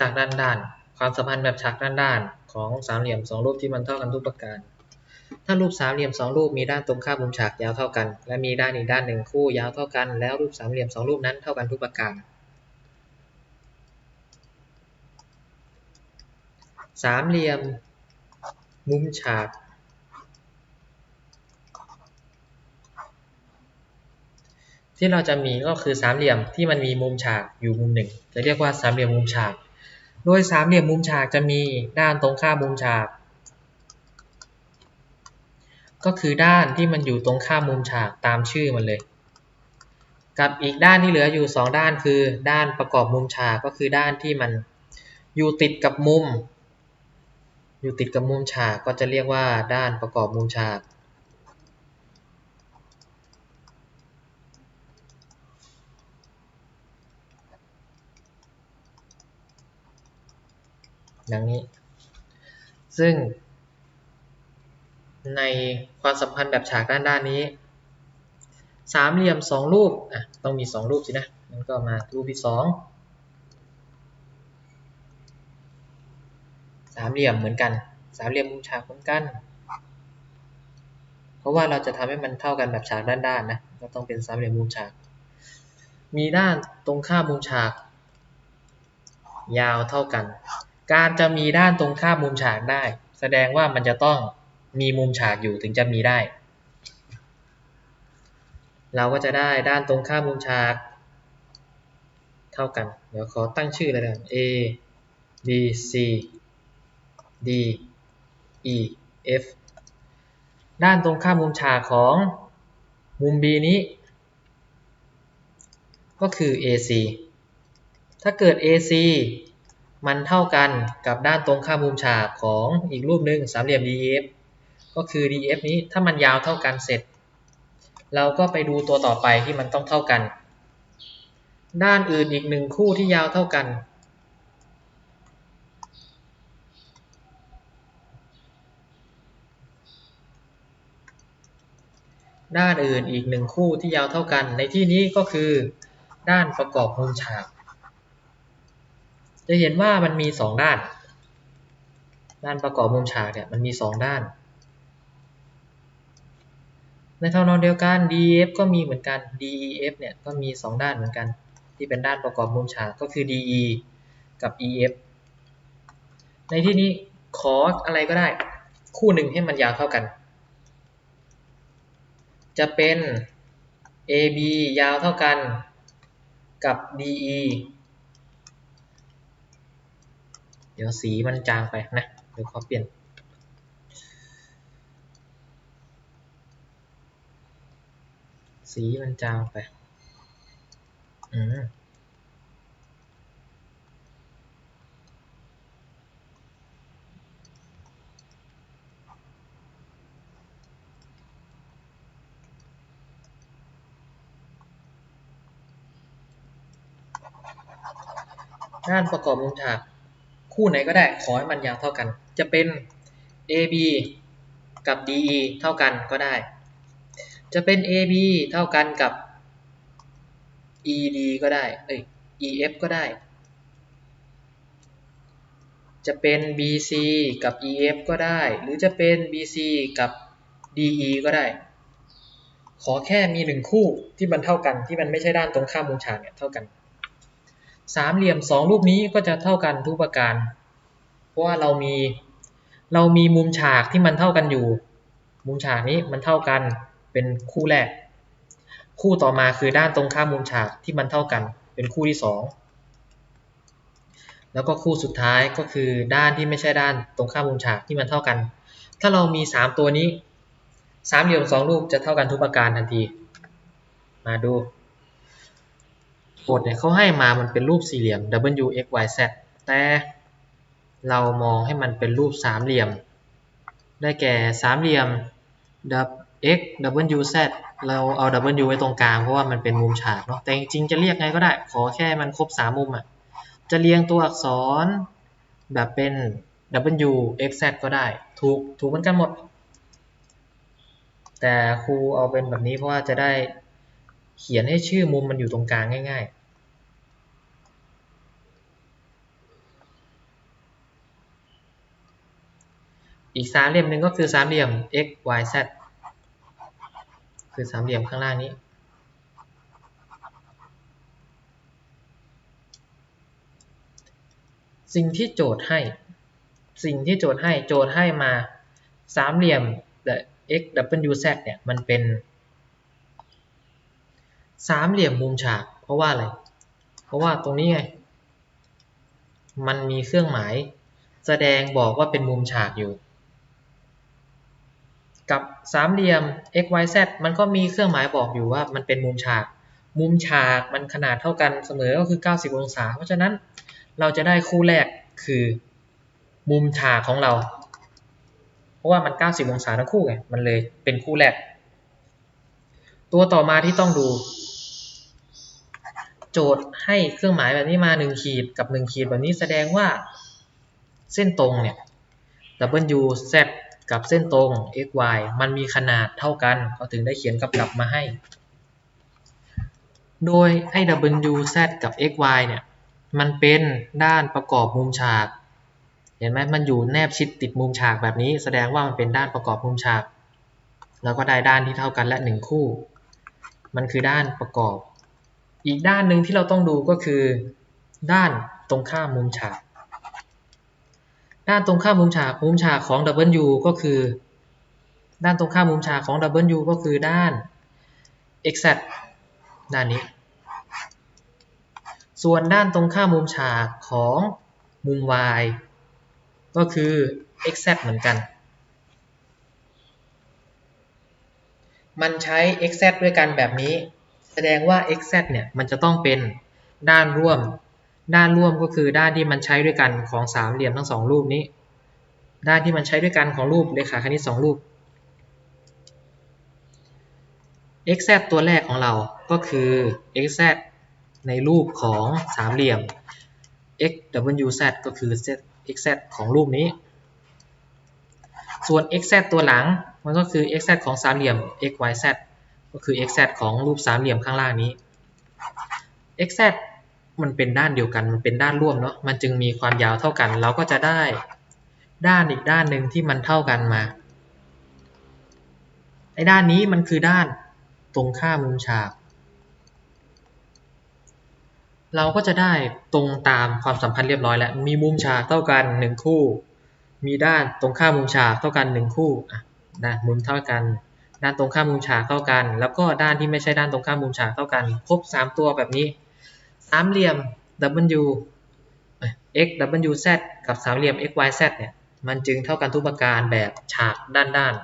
ฉากด้านด้าน ความสัมพันธ์แบบฉากด้านด้านของสามเหลี่ยมสองรูปที่มันเท่ากันทุกประการ ถ้ารูปสามเหลี่ยมสองรูปมีด้านตรงข้ามมุมฉากยาวเท่ากัน และมีด้านอีกด้านหนึ่งคู่ยาวเท่ากัน แล้วรูปสามเหลี่ยมสองรูปนั้นเท่ากันทุกประการสามเหลี่ยมมุมฉาก ที่เราจะมีก็คือสามเหลี่ยมที่มันมีมุมฉากอยู่มุมหนึ่งจะเรียกว่าสามเหลี่ยมมุมฉาก โดยสามเหลี่ยมมุมฉากจะมีด้านตรงข้ามมุมฉาก ก็คือด้านที่มันอยู่ตรงข้ามมุมฉากตามชื่อมันเลย กับอีกด้านที่เหลืออยู่สองด้านคือ ด้านประกอบมุมฉากก็คือด้านที่มันอยู่ติดกับมุม อยู่ติดกับมุมฉากก็จะเรียกว่าด้านประกอบมุมฉาก ดังนี้ ซึ่ง ในความสัมพันธ์แบบฉากด้านด้านนี้สามเหลี่ยมสองรูปอะต้องมีสองรูปสินะมันก็มารูปที่สองสามเหลี่ยมเหมือนกัน สามเหลี่ยมมุมฉากเหมือนกัน เพราะว่าเราจะทำให้มันเท่ากันแบบฉากด้านด้านนะก็ต้องเป็นสามเหลี่ยมมุมฉาก มีด้านตรงข้ามมุมฉาก ยาวเท่ากัน การจะมีด้านตรงข้ามมุมฉากได้ แสดงว่ามันจะต้องมีมุมฉากอยู่ถึงจะมีได้ เราก็จะได้ด้านตรงข้ามมุมฉาก เท่ากัน เดี๋ยวขอตั้งชื่อเลยนะ A B C D E F ด้านตรงข้ามมุมฉากของมุม B นี้ ก็คือ AC ถ้าเกิด AC มันเท่ากันกับด้านตรงข้ามมุมฉากของอีกรูปหนึ่งสามเหลี่ยม DEF ก็คือ DEF นี้ถ้ามันยาวเท่ากันเสร็จ เราก็ไปดูตัวต่อไปที่มันต้องเท่ากัน ด้านอื่นอีกหนึ่งคู่ที่ยาวเท่ากัน ด้านอื่นอีกหนึ่งคู่ที่ยาวเท่ากัน ในที่นี้ก็คือ ด้านประกอบมุมฉาก จะเห็นว่ามันมีสองด้าน ด้านประกอบมุมฉากเนี่ยมันมีสองด้าน ในทานองเดียวกัน DEF ก็มีเหมือนกัน DEF เนี่ยก็มีสองด้านเหมือนกัน ที่เป็นด้านประกอบมุมฉากก็คือ DE กับ EF ในที่นี้ขออะไรก็ได้ คู่หนึ่งให้มันยาวเท่ากัน จะเป็น AB ยาวเท่ากันกับ DE เดี๋ยวสีมันจางไปนะ เดี๋ยวขอเปลี่ยน สีมันจางไป อืมด้านประกอบมุมฉาก คู่ไหนก็ได้ขอให้มันยาวเท่ากัน จะเป็น AB กับ DE เท่ากันก็ได้ จะเป็น AB เท่ากันกับ ED ก็ได้เอ้ย EF ก็ได้ จะเป็น BC กับ EF ก็ได้ หรือจะเป็น BC กับ DE ก็ได้ ขอแค่มีหนึ่งคู่ที่มันเท่ากันที่มันไม่ใช่ด้านตรงข้ามมุมฉากเนี่ยเท่ากัน สามเหลี่ยมสองรูปนี้ก็จะเท่ากันทุกประการ เพราะว่าเรามีเรามีมุมฉากที่มันเท่ากันอยู่ มุมฉากนี้มันเท่ากันเป็นคู่แรก คู่ต่อมาคือด้านตรงข้ามมุมฉากที่มันเท่ากัน เป็นคู่ที่สองแล้วก็คู่สุดท้ายก็คือด้านที่ไม่ใช่ด้านตรงข้ามมุมฉากที่มันเท่ากัน ถ้าเรามีสามตัวนี้สามเหลี่ยมสองรูปจะเท่ากันทุกประการทันที มาดู กฎเนี่ยเขาให้มามันเป็นรูปสี่เหลี่ยม w x y z แต่เรามองให้มันเป็นรูปสามเหลี่ยม ได้แก่สามเหลี่ยม x w z เราเอา w ไว้ตรงกลางเพราะว่ามันเป็นมุมฉากเนาะแต่จริงๆจะเรียกไงก็ได้ ขอแค่มันครบสามมุมอะจะเรียงตัวอักษรแบบเป็น w x z ก็ได้ ถูกถูกเหมือนกันหมด แต่ครูเอาเป็นแบบนี้เพราะว่าจะได้เขียนให้ชื่อมุมมันอยู่ตรงกลางง่าย ๆ อีกสามเหลี่ยมหนึ่งก็คือสามเหลี่ยม x y z คือสามเหลี่ยมข้างล่างนี้ สิ่งที่โจทย์ให้ สิ่งที่โจทย์ให้โจทย์ให้มาสามเหลี่ยม x w z เนี่ยมันเป็นสามเหลี่ยมมุมฉาก เพราะว่าอะไร เพราะว่าตรงนี้ไง มันมีเครื่องหมาย แสดงบอกว่าเป็นมุมฉากอยู่ กับสามเหลี่ยม x y z มันก็มีเครื่องหมายบอกอยู่ว่ามันเป็นมุมฉาก มุมฉากมันขนาดเท่ากันเสมอก็คือ 90 องศา เพราะฉะนั้นเราจะได้คู่แรกคือมุมฉากของเรา เพราะว่ามัน 90 องศาทั้งคู่ไง มันเลยเป็นคู่แรก ตัวต่อมาที่ต้องดู โจทย์ให้เครื่องหมายแบบนี้มา 1 ขีดกับ 1 ขีดแบบนี้แสดงว่าเส้นตรงเนี่ย w z กับเส้นตรง x y มันมีขนาดเท่ากันเขาถึงได้เขียนกับดับมาให้ โดยไอ้ w z กับ x y เนี่ยมันเป็นด้านประกอบมุมฉาก เห็นไหมมันอยู่แนบชิดติดมุมฉากแบบนี้ แสดงว่ามันเป็นด้านประกอบมุมฉาก แล้วก็ได้ด้านที่เท่ากันและหนึ่งคู่ มันคือด้านประกอบ อีกด้านหนึ่งที่เราต้องดูก็คือ ด้านตรงข้ามมุมฉาก ด้านตรงข้ามมุมฉากมุมฉากของ W ก็คือ ด้านตรงข้ามมุมฉากของ W ก็คือด้าน x z ด้านนี้ ส่วนด้านตรงข้ามมุมฉากของมุม y ก็คือ x z เหมือนกัน มันใช้ x z ด้วยกันแบบนี้ แสดงว่า x z เนี่ยมันจะต้องเป็นด้านร่วม ด้านร่วมก็คือด้านที่มันใช้ด้วยกันของสามเหลี่ยมทั้งสองรูปนี้ ด้านที่มันใช้ด้วยกันของรูปเรขาคณิตสองรูป x z ตัวแรกของเราก็คือ x z ในรูปของสามเหลี่ยม x w z ก็คือ x z ของรูปนี้ ส่วน x z ตัวหลังมันก็คือ x z ของสามเหลี่ยม x y z ก็คือ x z ของรูปสามเหลี่ยมข้างล่างนี้ x z มันเป็นด้านเดียวกัน มันเป็นด้านร่วมเนาะ มันจึงมีความยาวเท่ากัน เราก็จะได้ด้านอีกด้านหนึ่งที่มันเท่ากันมา ไอ้ด้านนี้มันคือด้านตรงข้ามมุมฉาก เราก็จะได้ตรงตามความสัมพันธ์เรียบร้อยแล้ว มีมุมฉากเท่ากันหนึ่งคู่ มีด้านตรงข้ามมุมฉากเท่ากันหนึ่งคู่ อะนะมุมเท่ากัน ด้านตรงข้ามมุมฉากเท่ากัน แล้วก็ด้านที่ไม่ใช่ด้านตรงข้ามมุมฉากเท่ากัน ครบสามตัวแบบนี้ สามเหลี่ยม w x w z กับสามเหลี่ยม x y z เนี่ย มันจึงเท่ากันทุกประการแบบฉากด้านด้าน